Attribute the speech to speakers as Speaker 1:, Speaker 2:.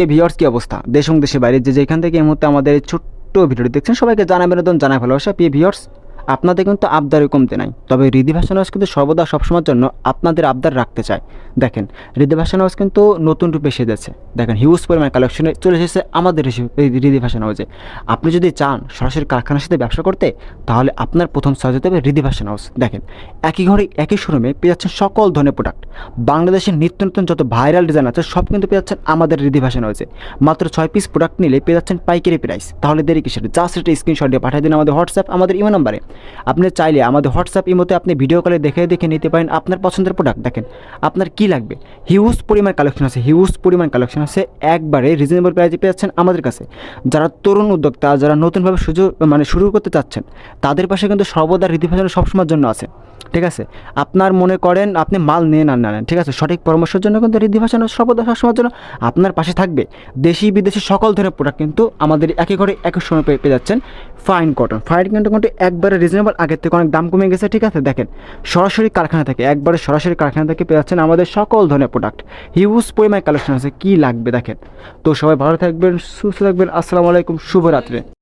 Speaker 1: এই ভিওর্স কি অবস্থা? দেশ এবং দেশের বাইরে যে যেখান থেকে এই মুহূর্তে আমাদের ছোট্ট ভিডিওটি দেখছেন, সবাইকে জানাবেন জানায় জানা ভালোবাসা। পি ভিওর্স আপনাদের কিন্তু আবদারে কমতে নাই। তবে ভাষণ হাউস কিন্তু সর্বদা সবসময়ের জন্য আপনাদের আবদার রাখতে চায় দেখেন ভাষণ হাউস কিন্তু নতুন রূপে এসে যাচ্ছে দেখেন হিউজ পরিমাণ কালেকশনে চলে এসেছে আমাদের ভাষণ হাউসে আপনি যদি চান সরাসরি কারখানার সাথে ব্যবসা করতে, তাহলে আপনার প্রথম চয়েস হতে হবে ভাষণ হাউস দেখেন, একই ঘরে, একই শোরুমে পেয়ে যাচ্ছেন সকল ধরনের প্রোডাক্ট বাংলাদেশের নিত্য নতুন যত ভাইরাল ডিজাইন আছে, সব কিন্তু পেয়ে যাচ্ছেন আমাদের ভাষণ হাউসে মাত্র ছয় পিস প্রোডাক্ট নিলে পেয়ে যাচ্ছেন পাইকারি প্রাইস তাহলে দেরি কিসের? জাস্ট একটা স্ক্রিনশট দিয়ে পাঠিয়ে দিন আমাদের হোয়াটসঅ্যাপ আমাদের ইমো নাম্বারে আপনি চাইলে আমাদের হোয়াটসঅ্যাপ ইমোতে আপনি ভিডিও কলে দেখে দেখে নিতে পারেন আপনার পছন্দের প্রোডাক্ট দেখেন, আপনার কি লাগবে? হিউজ পরিমাণ কালেকশন আছে হিউজ পরিমাণ কালেকশন আছে, একবারে রিজনেবল প্রাইজে পেয়ে আমাদের কাছে। যারা তরুণ উদ্যোক্তা, যারা নতুনভাবে সুযোগ মানে শুরু করতে চাচ্ছেন, তাদের পাশে কিন্তু সর্বদা রীতিভাজন সবসময়ের জন্য আছে। ঠিক আছে? আপনার মনে করেন আপনি মাল নিয়ে না নেন, ঠিক আছে? সঠিক পরামর্শের জন্য কিন্তু ঋদ্ধি ভাষণ সর্বদা সবসময়ের জন্য আপনার পাশে থাকবে। দেশি, বিদেশি সকল ধরনের প্রোডাক্ট কিন্তু আমাদের একই ঘরে, একই সময় পেয়ে পেয়ে যাচ্ছেন ফাইন কটন ফাইন কটন কিন্তু একবারে রিজনেবল আগের থেকে অনেক দাম কমে গেছে, ঠিক আছে? দেখেন, সরাসরি কারখানা থেকে, একবারে সরাসরি কারখানা থেকে পেয়ে যাচ্ছেন আমাদের সকল ধরনের প্রোডাক্ট হিউজ পরিমাণ কালেকশন আছে, কী লাগবে দেখেন? তো সবাই ভালো থাকবেন, সুস্থ থাকবেন, আসসালামু আলাইকুম, শুভরাত্রি।